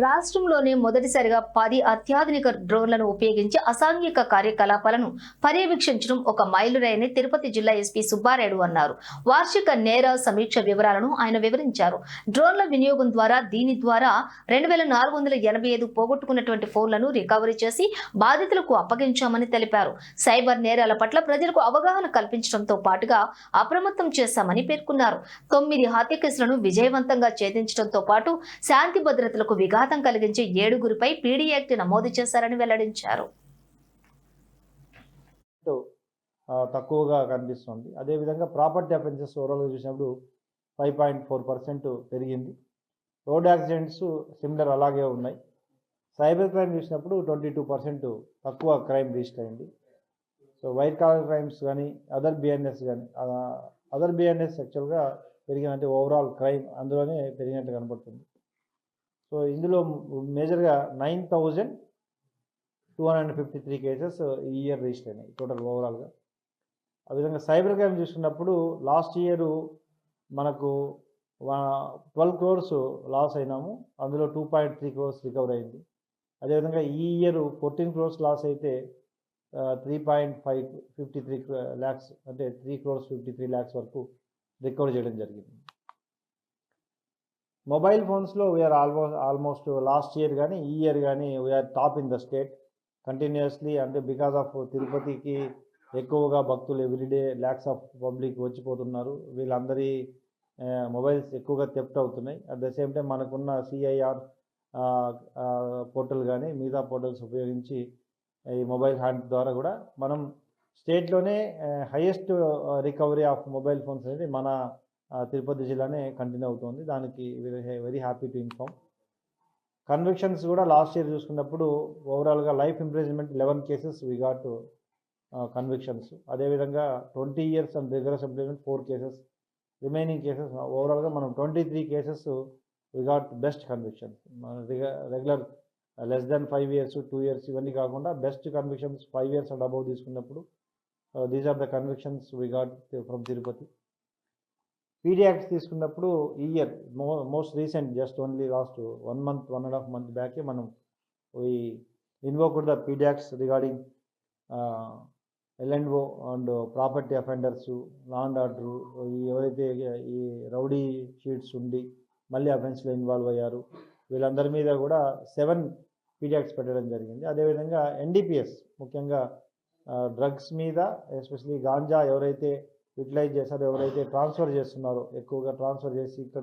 రాష్ట్రంలోనే మొదటిసారిగా పది అత్యాధునిక డ్రోన్లను ఉపయోగించి అసాంఘిక కార్యకలాపాలను పర్యవేక్షించడం ఒక మైలురాయని తిరుపతి జిల్లా ఎస్పీ సుబ్బారాయుడు అన్నారు. వార్షిక నేర సమీక్ష వివరాలను ఆయన వివరించారు. డ్రోన్ల వినియోగం ద్వారా దీని ద్వారా రెండు వేల నాలుగు వందల ఎనభై ఐదు పోగొట్టుకున్నటువంటి ఫోన్లను రికవరీ చేసి బాధితులకు అప్పగించామని తెలిపారు. సైబర్ నేరాల పట్ల ప్రజలకు అవగాహన కల్పించడంతో పాటుగా అప్రమత్తం చేశామని పేర్కొన్నారు. తొమ్మిది హత్య కేసులను విజయవంతంగా ఛేదించడంతో పాటు శాంతి భద్రతలకు ఆఘాతం కలిగించే ఏడుగురిపై పీడీ యాక్ట్ నమోదు చేశారని వెల్లడించారు. తక్కువగా కనిపిస్తుంది. అదేవిధంగా ప్రాపర్టీ అఫెన్సెస్ ఓవరాల్గా చూసినప్పుడు ఫైవ్ పాయింట్ ఫోర్ పర్సెంట్ పెరిగింది. రోడ్ యాక్సిడెంట్స్ సిమిలర్ అలాగే ఉన్నాయి. సైబర్ క్రైమ్ చూసినప్పుడు ట్వంటీ టూ పర్సెంట్ తక్కువ క్రైమ్ రిజిస్టర్ అయింది. సో వైట్ కాలర్ క్రైమ్స్ కానీ అదర్ బిఎన్ఎస్ కానీ అదర్ బిఎన్ఎస్ యాక్చువల్గా పెరిగినట్టు ఓవరాల్ క్రైమ్ అందులోనే పెరిగినట్టు కనబడుతుంది సో ఇందులో మేజర్గా nine thousand two hundred fifty three cases ఈ ఇయర్ రిజిస్టర్ అయినాయి టోటల్ ఓవరాల్గా. ఆ విధంగా సైబర్ క్రైమ్ చూసుకున్నప్పుడు లాస్ట్ ఇయర్ మనకు ట్వెల్వ్ క్రోర్స్ లాస్ అయినాము అందులో two point three crores recover అయింది. అదేవిధంగా ఈ ఇయర్ ఫోర్టీన్ క్రోర్స్ లాస్ అయితే three point five fifty three lakhs అంటే three crores fifty three lakhs వరకు రికవర్ చేయడం జరిగింది. మొబైల్ ఫోన్స్లో we are almost almost last year కానీ ఈ ఇయర్ కానీ we are top in the state continuously అంటే బికాస్ ఆఫ్ తిరుపతికి ఎక్కువగా భక్తులు ఎవ్రీడే ల్యాక్స్ ఆఫ్ పబ్లిక్ వచ్చిపోతున్నారు. వీళ్ళందరి మొబైల్స్ ఎక్కువగా తెప్ట్ అవుతున్నాయి. అట్ ద సేమ్ టైం మనకున్న సిఐఆర్ పోర్టల్ కానీ మిగతా పోర్టల్స్ ఉపయోగించి ఈ మొబైల్ హ్యాండ్ ద్వారా కూడా మనం స్టేట్లోనే highest recovery of mobile phones అనేది మన తిరుపతి జిల్లానే కంటిన్యూ అవుతుంది. దానికి very happy to inform convictions కూడా లాస్ట్ ఇయర్ చూసుకున్నప్పుడు ఓవరాల్గా life imprisonment eleven cases we got convictions అదేవిధంగా twenty years and rigorous imprisonment four cases remaining cases ఓవరాల్గా మనం twenty three cases we got best convictions మన regular less than five years two years ఇవన్నీ కాకుండా best convictions five years and above తీసుకున్నప్పుడు these are the convictions we got from Tirupati PD acts తీసుకున్నప్పుడు ఈ year మో most recent just only last one month one and half month బ్యాకే మనం ఈ invoked the PD acts regarding L and O and property offenders law and order ఈ ఎవరైతే ఈ rowdy sheets ఉండి మళ్ళీ అఫెన్స్లో ఇన్వాల్వ్ అయ్యారు వీళ్ళందరి మీద కూడా సెవెన్ పీడియాక్స్ పెట్టడం జరిగింది. అదేవిధంగా ఎన్డీపీఎస్ ముఖ్యంగా డ్రగ్స్ మీద ఎస్పెషలీ గాంజా ఎవరైతే యూటిలైజ్ చేశారో. ఎవరైతే ట్రాన్స్ఫర్ చేస్తున్నారో ఎక్కువగా ట్రాన్స్ఫర్ చేసి ఇక్కడ